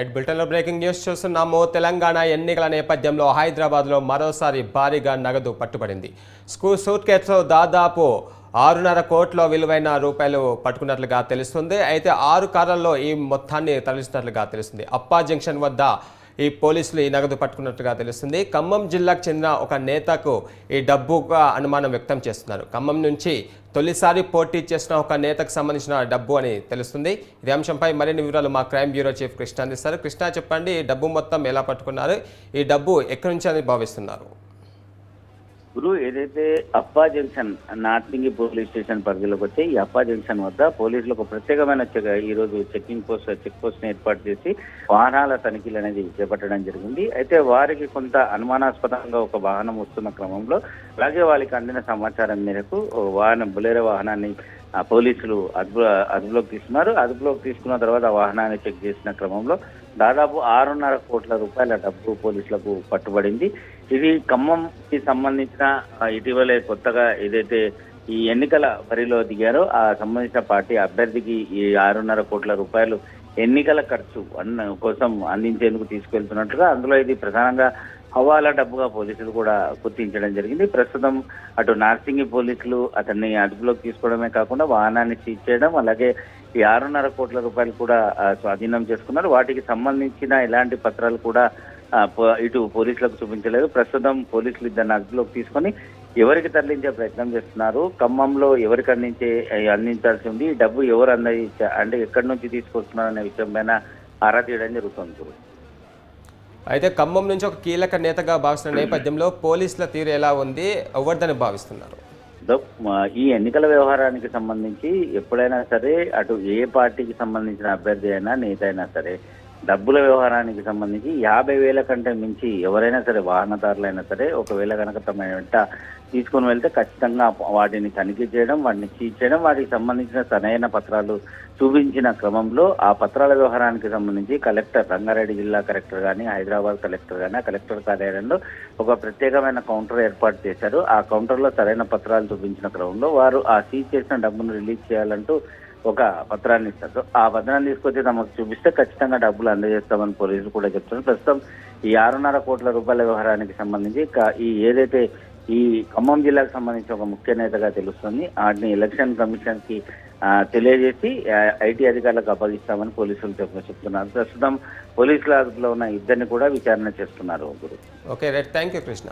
Right బ్రిటన్లో breaking news చూస్తున్నాము. తెలంగాణ ఎన్నికల నేపథ్యంలో హైదరాబాద్లో మరోసారి భారీగా నగదు పట్టుబడింది. స్కూల్ సూట్ కేసులో దాదాపు ఆరున్నర కోట్ల విలువైన రూపాయలు పట్టుకున్నట్లుగా తెలుస్తుంది. అయితే ఆరు కార్లలో ఈ మొత్తాన్ని తరలిస్తున్నట్లుగా తెలుస్తుంది. అప్పా జంక్షన్ వద్ద ఈ పోలీసులు ఈ నగదు పట్టుకున్నట్టుగా తెలుస్తుంది. ఖమ్మం జిల్లాకు చెందిన ఒక నేతకు ఈ డబ్బుగా అనుమానం వ్యక్తం చేస్తున్నారు. ఖమ్మం నుంచి తొలిసారి పోటీ చేసిన ఒక నేతకు సంబంధించిన డబ్బు అని తెలుస్తుంది. ఇది అంశంపై మరిన్ని వివరాలు మా క్రైమ్ బ్యూరో చీఫ్ కృష్ణ అందిస్తారు. కృష్ణ చెప్పండి ఈ డబ్బు మొత్తం ఎలా పట్టుకున్నారు? ఈ డబ్బు ఎక్కడి నుంచి అని భావిస్తున్నారు? గురు ఏదైతే అప్పా జంక్షన్ నార్తింగి పోలీస్ స్టేషన్ పరిధిలోకి వచ్చి ఈ అప్పా జంక్షన్ వద్ద పోలీసులు ఒక ప్రత్యేకమైన ఈ రోజు చెక్కింగ్ పోస్ట్ చెక్ పోస్ట్ ఏర్పాటు చేసి వాహనాల తనిఖీలు అనేది చేపట్టడం జరిగింది. అయితే వారికి కొంత అనుమానాస్పదంగా ఒక వాహనం వస్తున్న క్రమంలో అలాగే వాళ్ళకి అందిన సమాచారం మేరకు వాహనం బులేరో వాహనాన్ని పోలీసులు అదుపు అదుపులోకి తీసుకున్నారు. అదుపులోకి తీసుకున్న తర్వాత వాహనాన్ని చెక్ చేసిన క్రమంలో దాదాపు ఆరున్నర కోట్ల రూపాయల డబ్బు పోలీసులకు పట్టుబడింది. ఇది ఖమ్మంకి సంబంధించిన ఇటీవలే కొత్తగా ఏదైతే ఈ ఎన్నికల బరిలో దిగారో ఆ సంబంధించిన పార్టీ అభ్యర్థికి ఈ ఆరున్నర కోట్ల రూపాయలు ఎన్నికల ఖర్చు అన్న కోసం అందించేందుకు తీసుకెళ్తున్నట్లుగా అందులో ఇది ప్రధానంగా హవాలా డబ్బుగా పోలీసులు కూడా గుర్తించడం జరిగింది. ప్రస్తుతం అటు నార్సింగి పోలీసులు అతన్ని అదుపులోకి తీసుకోవడమే కాకుండా వాహనాన్ని సీజ్ చేయడం అలాగే ఈ ఆరున్నర కోట్ల రూపాయలు కూడా స్వాధీనం చేసుకున్నారు. వాటికి సంబంధించిన ఎలాంటి పత్రాలు కూడా ఇటు పోలీసులకు చూపించలేదు. ప్రస్తుతం పోలీసులు ఇద్దరిని అదుపులోకి తీసుకొని ఎవరికి తరలించే ప్రయత్నం చేస్తున్నారు? ఖమ్మంలో ఎవరికి అందించే అందించాల్సి ఉంది? డబ్బు ఎవరు అందించ అంటే ఎక్కడి నుంచి తీసుకొస్తున్నారు అనే విషయం పైన ఆరా తీయడం జరుగుతుంది అయితే ఖమ్మం నుంచి ఒక కీలక నేతగా భావిస్తున్న నేపథ్యంలో పోలీసుల తీరు ఎలా ఉంది? ఎవరిదని భావిస్తున్నారు? ఈ ఎన్నికల వ్యవహారానికి సంబంధించి ఎప్పుడైనా సరే అటు ఏ పార్టీకి సంబంధించిన అభ్యర్థి అయినా నేత అయినా సరే డబ్బుల వ్యవహారానికి సంబంధించి యాభై వేల కంటే మించి ఎవరైనా సరే వాహనదారులైనా సరే ఒకవేళ కనుక తమ వెంట తీసుకొని వెళ్తే ఖచ్చితంగా వాటిని తనిఖీ చేయడం వాటిని సీజ్ చేయడం వాటికి సంబంధించిన సరైన పత్రాలు చూపించిన క్రమంలో ఆ పత్రాల వ్యవహారానికి సంబంధించి కలెక్టర్ రంగారెడ్డి జిల్లా కలెక్టర్ కానీ హైదరాబాద్ కలెక్టర్ కానీ ఆ కలెక్టర్ కార్యాలయంలో ఒక ప్రత్యేకమైన కౌంటర్ ఏర్పాటు చేశారు. ఆ కౌంటర్లో సరైన పత్రాలు చూపించిన క్రమంలో వారు ఆ సీజ్ చేసిన డబ్బును రిలీజ్ చేయాలంటూ ఒక పత్రాన్ని ఇస్తారు ఆ పత్రాన్ని తీసుకొచ్చి తమకు చూపిస్తే ఖచ్చితంగా డబ్బులు అందజేస్తామని పోలీసులు కూడా చెప్తున్నారు. ప్రస్తుతం ఈ ఆరున్నర కోట్ల రూపాయల వ్యవహారానికి సంబంధించి ఈ ఏదైతే ఈ ఖమ్మం జిల్లాకు సంబంధించి ఒక ముఖ్య నేతగా తెలుస్తుంది వాటిని ఎలక్షన్ కమిషన్కి తెలియజేసి ఐటీ అధికారులకు అప్పగిస్తామని పోలీసులు చెప్తున్నారు. ప్రస్తుతం పోలీసుల అదుపులో ఉన్న ఇద్దరిని కూడా విచారణ చేస్తున్నారు గురు. Okay right. Thank you Krishna.